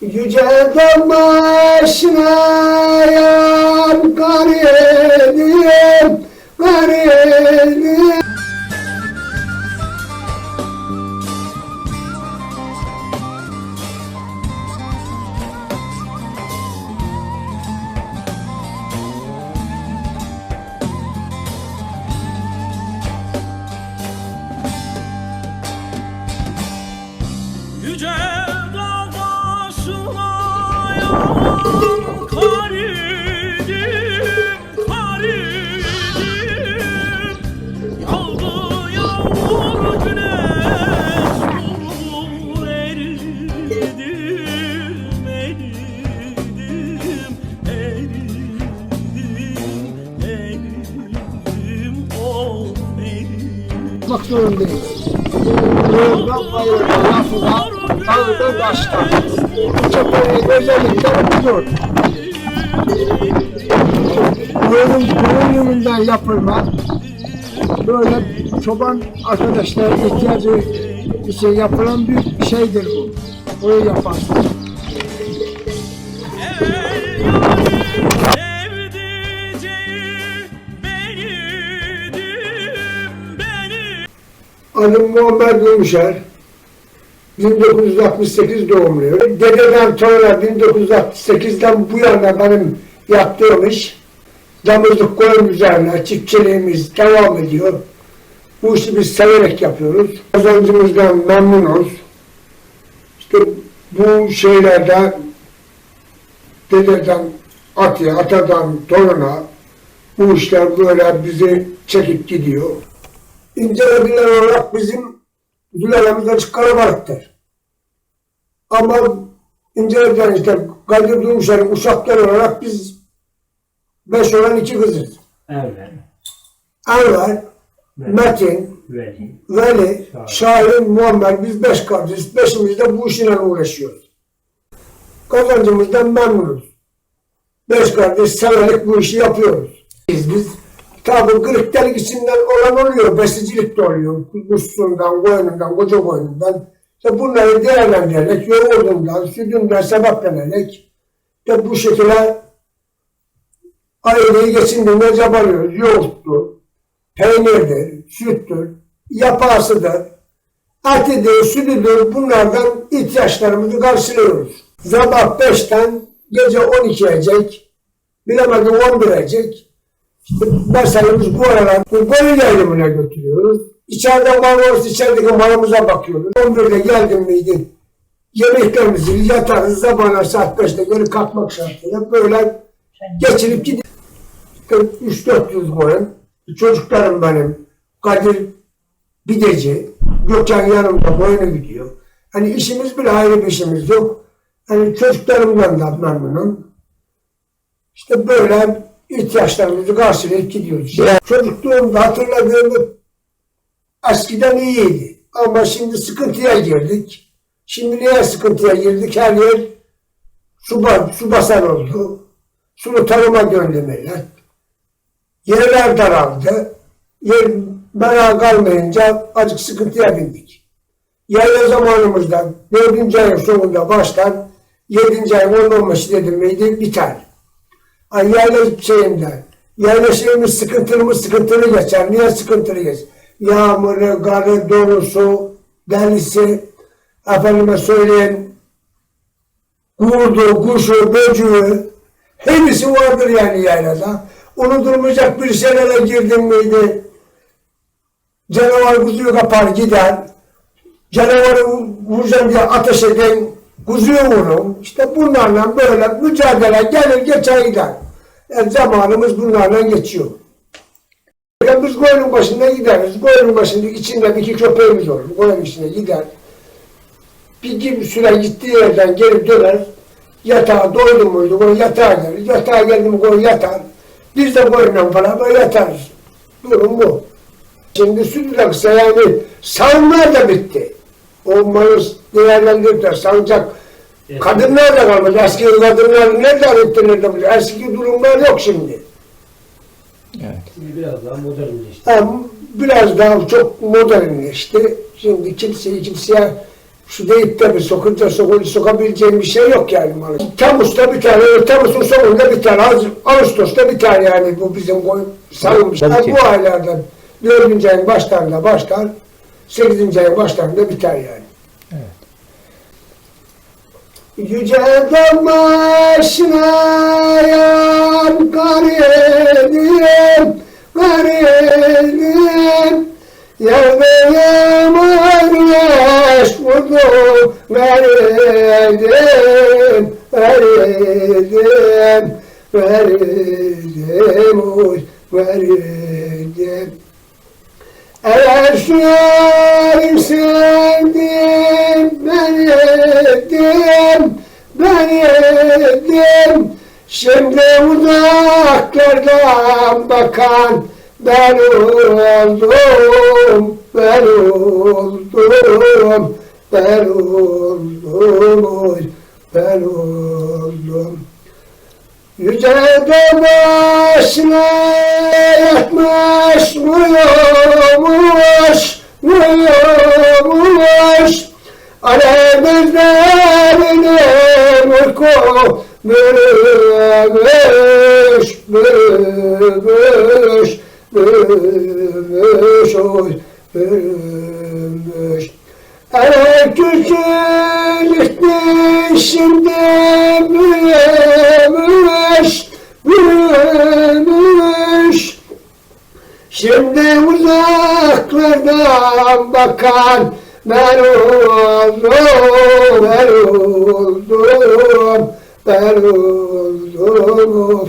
Yüce dağ başına yan kar yedim, kar yedim. Bak zorundayız. Yoldan bayırdan lafına, dağdan baştan. Çaparı özellikle budur. Koyunun koyunundan yapılma, böyle çoban arkadaşlar ihtiyacı için yapılan bir şeydir bu. Koyu yaparsın. Adım Muammer Gümüşer. 1968 doğumluyum. Dededen sonra 1968'den bu yana benim yaptığım iş damızlık koyun üzerine çiftçiliğimiz devam ediyor. Bu işi biz severek yapıyoruz. Kazancımızdan memnunuz. İşte bu şeylerde dededen atıya, atadan toruna bu işler böyle bizi çekip gidiyor. İncelebilen olarak bizim Zülalemiz açık karabalıktır. Ama inceleden işte Kadir Durmuşer'in uşakları olarak biz beş olan iki kızız. Evler, Enver, Metin, Veli, Veli, Şahin, Muammer biz beş kardeşiz. Beşimiz de bu işle uğraşıyoruz. Kazancımızdan memnunuz. Beş kardeş severek bu işi yapıyoruz. Biz, biz tabi kırık delik içinden olan oluyor. Besicilik de oluyor. Kuşsundan, koyunundan, koca koyunundan. İşte bunları değerlendirerek, yoğurdundan, sütünden sebeplenerek de bu şekilde aileyi geçindirmeye çabalıyoruz. Yoğurttu, peynirdir, süttür, yapasıdır, etidir, sütüdür bunlardan ihtiyaçlarımızı karşılıyoruz. Sabah 5'ten gece 12'ye dek, bilemedim 11'e dek, işte meselemiz bu aralar koyun yayılımına götürüyoruz. İçeride mal olursa içerideki malımıza bakıyoruz. 11'de geldim miydi? Yemeklerimizi yatarız, sabahlar saat 5'te geri kalkmak şartıyla böyle geçirip gidiyoruz. 3-400 koyun. Çocuklarım benim. Kadir Bideci. Gökhan yanımda boyuna gidiyor. Hani işimiz bile ayrı bir işimiz yok. Hani çocuklarımdan da memnunum. İşte böyle ihtiyaçlarımızı karşılayıp gidiyoruz. Çocukluğumda hatırladığım eskiden iyiydi. Ama şimdi sıkıntıya girdik. Şimdi niye sıkıntıya girdik? Her yer su, su basan oldu. Sulu tarıma döndü millet. Yerler daraldı. Yer merak kalmayınca azıcık sıkıntıya bindik. Yayla zamanımızda dördüncü ayın sonunda başlar, yedinci ayın on beşi dedim miydi biter. Ay yayla şeyinden, yayla şeyimiz sıkıntılı sıkıntılı geçer. Niye sıkıntılı geçer? Yağmuru, karı, dolusu, delisi, efendime söyleyeyim, kurdu, kuşu, böcüğü, hepsi vardır yani yaylada. Unutulmayacak bir senele girdim miydi? Canavar kuzuyu kapar gider. Canavarı vuracağım diye ateş eden kuzuyu vurun. İşte bunlarla böyle mücadele gelir geçer gider. Yani zamanımız bunlarla geçiyor. Yani biz koyunun başında gideriz. Koyunun başında içinde iki köpeğimiz olur. Koyunun içine gider. Bir, bir süre gittiği yerden geri döner. Yatağa doydu muydu? Koyun yatağa gelir. Yatağa geldi mi koyun yatar. Biz de koyunla beraber yatarız. Durum bu. Şimdi sütüyle kısa yani savunma da bitti. O malı değerlendirdiler. Sancak kadınlar da kalmadı. Eski kadınlar öğrettiler de Eski durumlar yok şimdi. Şimdi biraz daha modernleşti. Ha, biraz daha çok modernleşti. Şimdi kimseyi kimseye Şu deyip de bir sokunca sokun, sokabileceğim bir şey yok yani maalesef. Temmuz'da biter, evet, Temmuz'un sonunda biter, Az- Ağustos'ta biter yani bu bizim ki. bu aylardan 4. ayın başlarında başlar, 8. ayın başlarında biter yani. Yüce başına yan yedim. Yerde yağmur yaş vurdu, yedim, kar yedim, oy, kar yarın sevdim, ben yedim, ben yedim. Şimdi uzaklardan bakan ben oldum, ben oldum, ben oldum, ben oldum. Yüce de başına yatmış uyumuş, uyumuş. Alevizlerine uyku bürümüş, bürümüş, bürümüş, oy, bürümüş. Ele küçülüktü şimdi büyümüş, büyümüş. Şimdi uzaklardan bakan ben oldum, ben oldum, ben oldum.